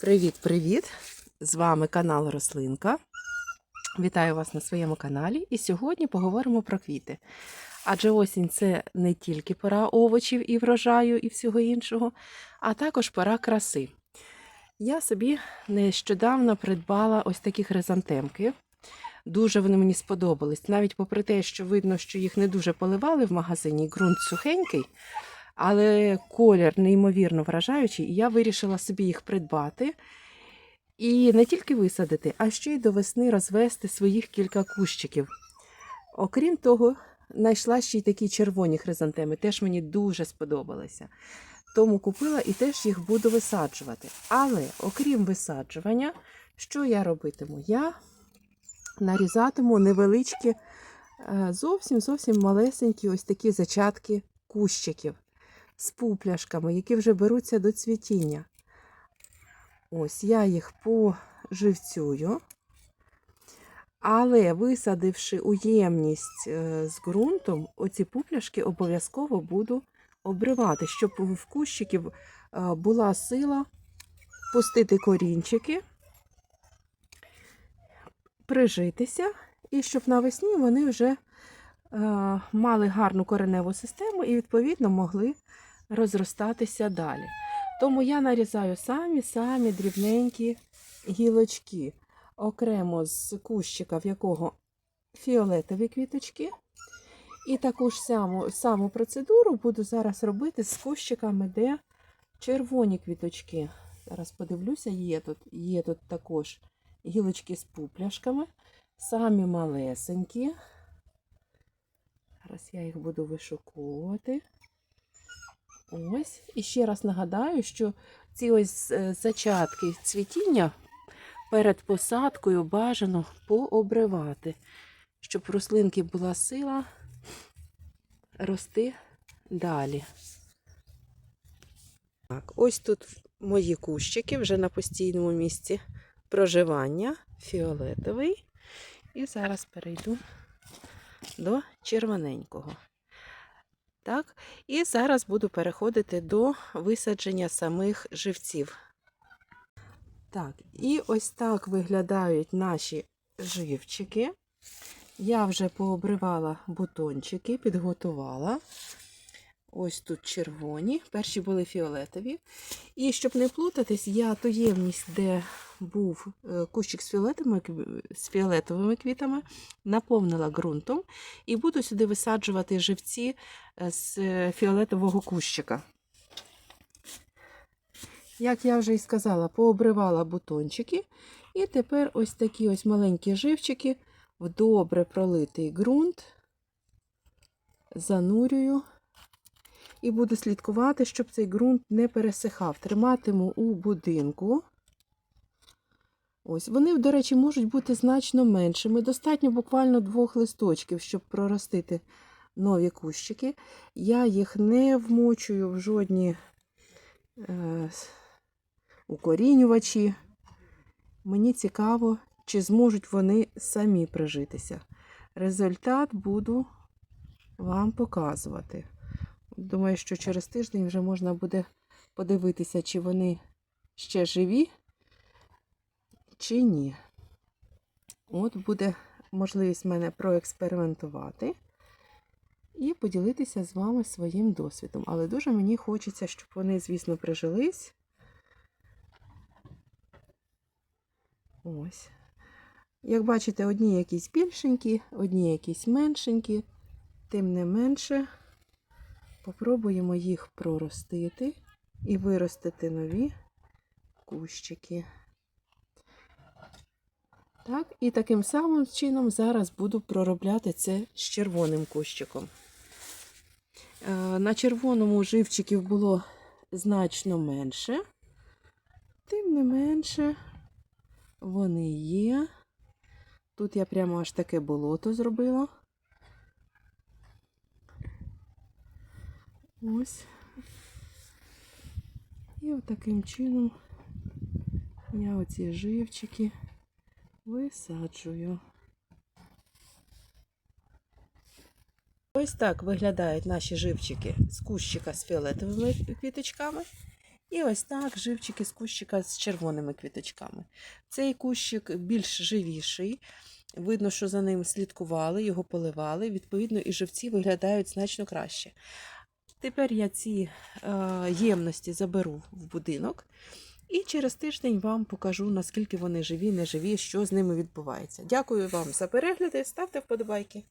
Привіт-привіт! З вами канал Рослинка. Вітаю вас на своєму каналі. І сьогодні поговоримо про квіти. Адже осінь це не тільки пора овочів і врожаю і всього іншого, а також пора краси. Я собі нещодавно придбала ось такі хризантемки. Дуже вони мені сподобались. Навіть попри те, що видно, що їх не дуже поливали в магазині, ґрунт сухенький, але колір неймовірно вражаючий, і я вирішила собі їх придбати. І не тільки висадити, а ще й до весни розвести своїх кілька кущиків. Окрім того, знайшла ще й такі червоні хризантеми, теж мені дуже сподобалися. Тому купила і теж їх буду висаджувати. Але окрім висаджування, що я робитиму? Я нарізатиму невеличкі, е, зовсім зовсім малесенькі ось такі зачатки кущиків з пупляшками, які вже беруться до цвітіння. Ось я їх поживцюю. Але висадивши уємність е, з ґрунтом, оці пупляшки обов'язково буду обривати, щоб в кущиків е, була сила пустити корінчики, прижитися, і щоб навесні вони вже е, мали гарну кореневу систему і, відповідно, могли розростатися далі. Тому я нарізаю самі-самі дрібненькі гілочки, окремо з кущика, в якого фіолетові квіточки. І таку ж саму, саму процедуру буду зараз робити з кущиками, де червоні квіточки. Зараз подивлюся, є тут, є тут також гілочки з пупляшками, самі малесенькі. Зараз я їх буду вишуковувати. Ось. І ще раз нагадаю, що ці ось е, зачатки цвітіння перед посадкою бажано пообривати, щоб рослинки була сила рости далі. Так, ось тут мої кущики вже на постійному місці проживання, фіолетовий. І зараз перейду до червоненького. Так, і зараз буду переходити до висадження самих живців. Так, і ось так виглядають наші живчики. Я вже пообривала бутончики, підготувала. Ось тут червоні, перші були фіолетові. І щоб не плутатись, я ту ємність, де був е, кущик з фіолетовими, з фіолетовими квітами, наповнила ґрунтом і буду сюди висаджувати живці е, з фіолетового кущика. Як я вже і сказала, пообривала бутончики. І тепер ось такі ось маленькі живчики в добре пролитий ґрунт занурюю і буду слідкувати, щоб цей ґрунт не пересихав. Триматиму у будинку. Ось, вони, до речі, можуть бути значно меншими. Достатньо буквально двох листочків, щоб проростити нові кущики. Я їх не вмочую в жодні е, укорінювачі. Мені цікаво, чи зможуть вони самі прижитися. Результат буду вам показувати. Думаю, що через тиждень вже можна буде подивитися, чи вони ще живі, чи ні. От буде можливість мене проекспериментувати і поділитися з вами своїм досвідом. Але дуже мені хочеться, щоб вони, звісно, прижились. Ось. Як бачите, одні якісь більшенькі, одні якісь меншенькі, тим не менше. Попробуємо їх проростити і виростити нові кущики. Так, і таким самим чином зараз буду проробляти це з червоним кущиком. Е, На червоному живчиків було значно менше, тим не менше вони є. Тут я прямо аж таке болото зробила. Ось. І от таким чином я оці живчики висаджую. Ось так виглядають наші живчики з кущика з фіолетовими квіточками. І ось так живчики з кущика з червоними квіточками. Цей кущик більш живіший. Видно, що за ним слідкували, його поливали. Відповідно, і живці виглядають значно краще. Тепер я ці е, ємності заберу в будинок. І через тиждень вам покажу, наскільки вони живі, не живі, що з ними відбувається. Дякую вам за перегляди, ставте вподобайки.